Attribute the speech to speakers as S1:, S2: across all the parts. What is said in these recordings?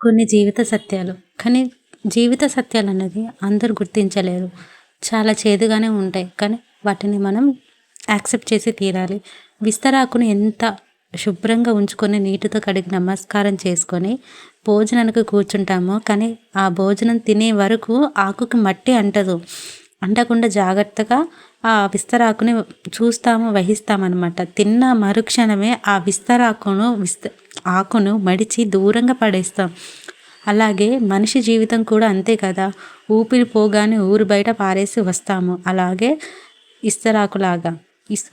S1: కొన్ని జీవిత సత్యాలు. కానీ జీవిత సత్యాలు అన్నది అందరు గుర్తించలేరు. చాలా చేదుగానే ఉంటాయి. కానీ వాటిని మనం యాక్సెప్ట్ చేసి తీరాలి. విస్తరాకును ఎంత శుభ్రంగా ఉంచుకొని నీటితో కడిగి నమస్కారం చేసుకొని భోజనానికి కూర్చుంటామో కానీ ఆ భోజనం తినే వరకు ఆకుకి మట్టి అంటదు. అంటకుండా జాగ్రత్తగా ఆ విస్తరాకుని చూస్తాము వహిస్తామన్నమాట. తిన్న మరుక్షణమే ఆ విస్తరాకును విస్త ఆకును మడిచి దూరంగా పడేస్తాం. అలాగే మనిషి జీవితం కూడా అంతే కదా. ఊపిరి పోగానే ఊరు బయట పారేసి వస్తాము. అలాగే ఇస్తరాకులాగా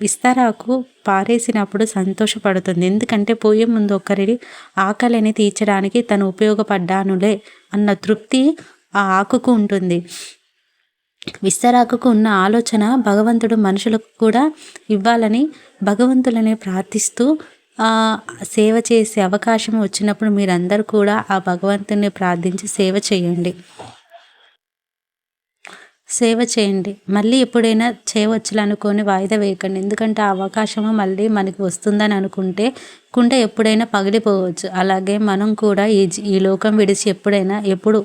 S1: విస్తరాకు పారేసినప్పుడు సంతోషపడుతుంది. ఎందుకంటే పోయే ముందు ఒకరి ఆకలిని తీర్చడానికి తను ఉపయోగపడ్డానులే అన్న తృప్తి ఆ ఆకుకు ఉంటుంది. విస్తరాకుకు ఉన్న ఆలోచన భగవంతుడు మనుషులకు కూడా ఇవ్వాలని భగవంతులని ప్రార్థిస్తూ సేవ చేసే అవకాశం వచ్చినప్పుడు మీరందరూ కూడా ఆ భగవంతుని ప్రార్థించి సేవ చేయండి. సేవ చేయండి. మళ్ళీ ఎప్పుడైనా చేయవచ్చులనుకొని వాయిదా వేయకండి. ఎందుకంటే ఆ అవకాశము మళ్ళీ మనకి వస్తుందని అనుకుంటే కుండ ఎప్పుడైనా పగిలిపోవచ్చు. అలాగే మనం కూడా ఈ ఈ లోకం విడిచి ఎప్పుడైనా ఎప్పుడు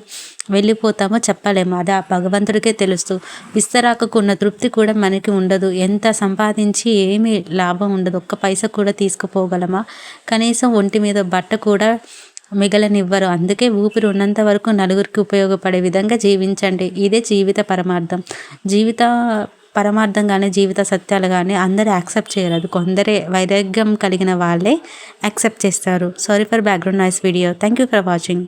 S1: వెళ్ళిపోతామో చెప్పలేము. అది ఆ భగవంతుడికే తెలుస్తూ విస్తరాకకున్న తృప్తి కూడా మనకి ఉండదు. ఎంత సంపాదించి ఏమీ లాభం ఉండదు. ఒక్క పైసా కూడా తీసుకుపోగలమా? కనీసం ఒంటి మీద బట్ట కూడా మిగలనివ్వరు. అందుకే ఊపిరి ఉన్నంత వరకు నలుగురికి ఉపయోగపడే విధంగా జీవించండి. ఇదే జీవిత పరమార్థం. జీవిత పరమార్థం కానీ జీవిత సత్యాలు కానీ అందరూ యాక్సెప్ట్ చేయరు. అది కొందరే వైరాగ్యం కలిగిన వాళ్ళే యాక్సెప్ట్ చేస్తారు. Sorry for background noise video thank you for watching